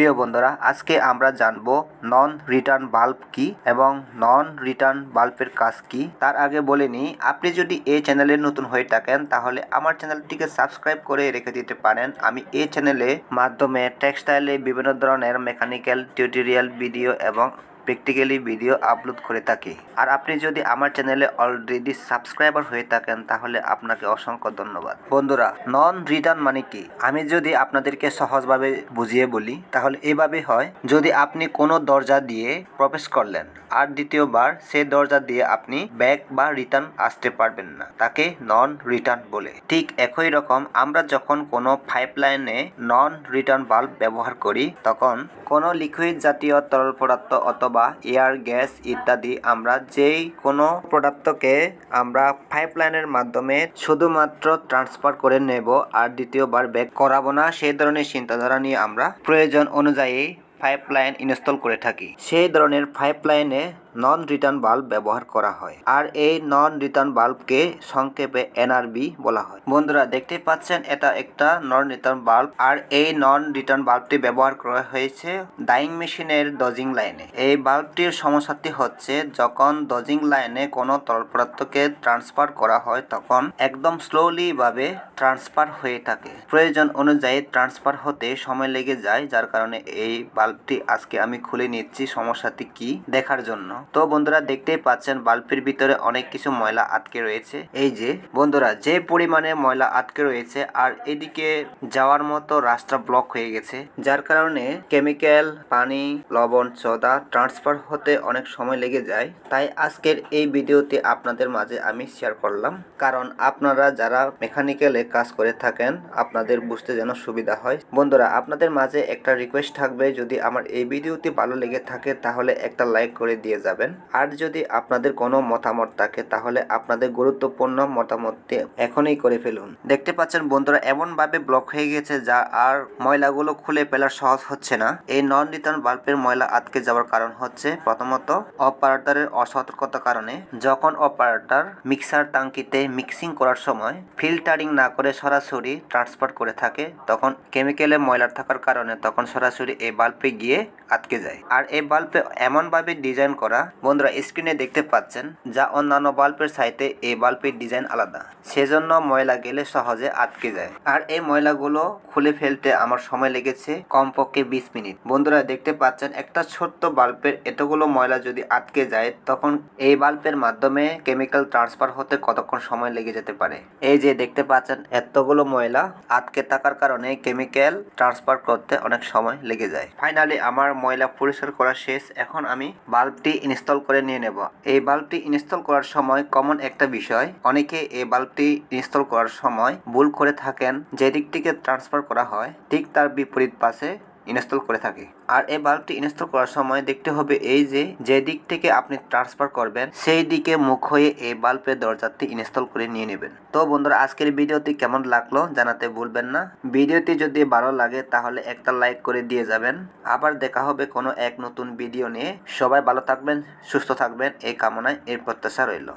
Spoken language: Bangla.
প্রিয় বন্ধুরা, আজকে আমরা জানব নন রিটার্ন বাল্ব কি এবং নন রিটার্ন বাল্বের কাজ কি। তার আগে বলে নিই, আপনি যদি এই চ্যানেলে নতুন হয়ে থাকেন, তাহলে আমার চ্যানেলটিকে সাবস্ক্রাইব করে রেখে দিতে পারেন। আমি এই চ্যানেলে মাধ্যমে টেক্সটাইলে বিভিন্ন ধরনের মেকানিক্যাল, টিউটোরিয়াল, ভিডিও এবং প্র্যাকটিক্যালি ভিডিও আপলোড করে থাকি। আর আপনি যদি আমার চ্যানেলে অলরেডি সাবস্ক্রাইবার হয়ে থাকেন, তাহলে আপনাকে অসংখ্য ধন্যবাদ। বন্ধুরা নন রিটার্ন মানে কি? আমি যদি আপনাদেরকে সহজভাবে বুঝিয়ে বলি, তাহলে এভাবে হয়। যদি আপনি কোনো দরজা দিয়ে প্রবেশ করলেন, আর দ্বিতীয়বার সেই দরজা দিয়ে আপনি ব্যাক বা রিটার্ন আসতে পারবেন না, তাকে নন রিটার্ন বলে। ঠিক একই রকম আমরা যখন কোনো পাইপলাইনে নন রিটার্ন বাল্ব ব্যবহার করি, তখন কোনো লিকুইড জাতীয় তরল পদার্থ অথবা এয়ার গ্যাস ইত্যাদি, আমরা যেই কোনো পদার্থকে আমরা পাইপলাইনের মাধ্যমে শুধুমাত্র ট্রান্সফার করে নেব আর দ্বিতীয়বার ব্যাক করাবো না, সেই ধরনের চিন্তাধারা নিয়ে আমরা প্রয়োজন অনুযায়ী পাইপলাইন ইনস্টল করে থাকি। সেই ধরনের পাইপলাইনে নন রিটার্ন বাল্ব ব্যবহার করা হয়। আর এই নন রিটার্ন বাল্বকে সংক্ষেপে এনআরবি বলা হয়। বন্ধুরা দেখতে পাচ্ছেন, এটা একটা নন রিটার্ন বাল্ব আর এই নন রিটার্ন বাল্বটি ব্যবহার করা হয়েছে ডাইং মেশিনের ডজিং লাইনে এই বাল্বটির সমস্যাটি হচ্ছে, যখন ডজিং লাইনে কোনো তরল পদার্থকে ট্রান্সফার করা হয়, তখন একদম স্লোলি ভাবে ট্রান্সফার হয়ে থাকে। প্রয়োজন অনুযায়ী ট্রান্সফার হতে সময় লেগে যায়, যার কারণে এই বাল্বটি আজকে আমি খুলে নিচ্ছি সমস্যাটি কি দেখার জন্য। তো বন্ধুরা দেখতেই পাচ্ছেন বাল্বের ভিতরে অনেক কিছু ময়লা আটকে রয়েছে। এই যে, বন্ধুরা যে পরিমাণে ময়লা আটকে রয়েছে আর এদিকে যাওয়ার মতো রাস্তা ব্লক হয়ে গেছে, যার কারণে কেমিক্যাল, পানি, লবণ সোডা ট্রান্সফার হতে অনেক সময় লেগে যায়। তাই আজকের এই ভিডিওতে আপনাদের মাঝে আমি শেয়ার করলাম। কারণ আপনারা যারা মেকানিক্যালে কাজ করে থাকেন, আপনাদের বুঝতে যেন সুবিধা হয়। বন্ধুরা, আপনাদের মাঝে একটা রিকোয়েস্ট থাকবে, যদি আমার এই ভিডিওটি ভালো লেগে থাকে, তাহলে একটা লাইক করে দিয়ে যাবেন। আর যদি আপনাদের কোনো মতামত থাকে, তাহলে আপনাদের গুরুত্বপূর্ণ মতামতটি এখনই করে ফেলুন। দেখতে পাচ্ছেন বন্ধুরা এমন ভাবে ব্লক হয়ে গেছে যা আর ময়লাগুলো খুলে ফেলা সহজ হচ্ছে না। এই নন রিটার্ন বাল্বের ময়লা আটকে যাওয়ার কারণ হচ্ছে প্রথমত অপারেটরের অসতর্কতার কারণে। যখন অপারেটর মিক্সার টাঙ্কিতে মিক্সিং করার সময় ফিল্টারিং না করে সরাসরি ট্রান্সফার করে থাকে, তখন কেমিক্যালে ময়লা থাকার কারণে তখন সরাসরি এই বাল্বে গিয়ে আটকে যায়। আর এই বাল্বে এমনভাবে ডিজাইন করা বন্ধুরা স্ক্রিনে দেখতে পাচ্ছেন, যা অন্যান্য বাল্বের সাইতে এই বাল্বের ডিজাইন আলাদা। সেজন্য ময়লা গেলে সহজে আটকে যায়। আর এই ময়লাগুলো খুলে ফেলতে আমার সময় লেগেছে কমপক্ষে বিশ মিনিট। বন্ধুরা, দেখতে পাচ্ছেন, একটা ছোট্ট বাল্বের এতগুলো ময়লা যদি আটকে যায়, তখন এই বাল্বের মাধ্যমে কেমিক্যাল ট্রান্সফার হতে কতক্ষণ সময় লেগে যেতে পারে? এই যে দেখতে পাচ্ছেন, এতগুলো ময়লা আটকে থাকার কারণে কেমিক্যাল ট্রান্সফার করতে অনেক সময় লেগে যায়। ফাইনালি আমার ময়লা পরিষ্কার করা শেষ। এখন আমি বাল্বটি ইনস্টল করে নিয়ে নেব। এই বাল্বটি ইনস্টল করার সময় কমন একটা বিষয়, অনেকে এই বাল্বটি ইনস্টল করার সময় ভুল করে থাকেন, যে দিকটিকে ট্রান্সফার করা হয়, ঠিক তার বিপরীত পাশে ইনস্টল করে থাকে। আর এই বাল্বটি ইনস্টল করার সময় দেখতে হবে এই যে যে দিক থেকে আপনি ট্রান্সফার করবেন সেই দিকে মুখ হয়ে এই বাল্বের দরজাটি ইনস্টল করে নিয়ে নেবেন। তো বন্ধুরা, আজকের ভিডিওটি কেমন লাগল জানাতে ভুলবেন না। ভিডিওটি যদি ভালো লাগে, তাহলে একটা লাইক করে দিয়ে যাবেন। আবার দেখা হবে কোনো এক নতুন ভিডিও নিয়ে। সবাই ভালো থাকবেন, সুস্থ থাকবেন, এই কামনায় এর প্রত্যাশা রইল।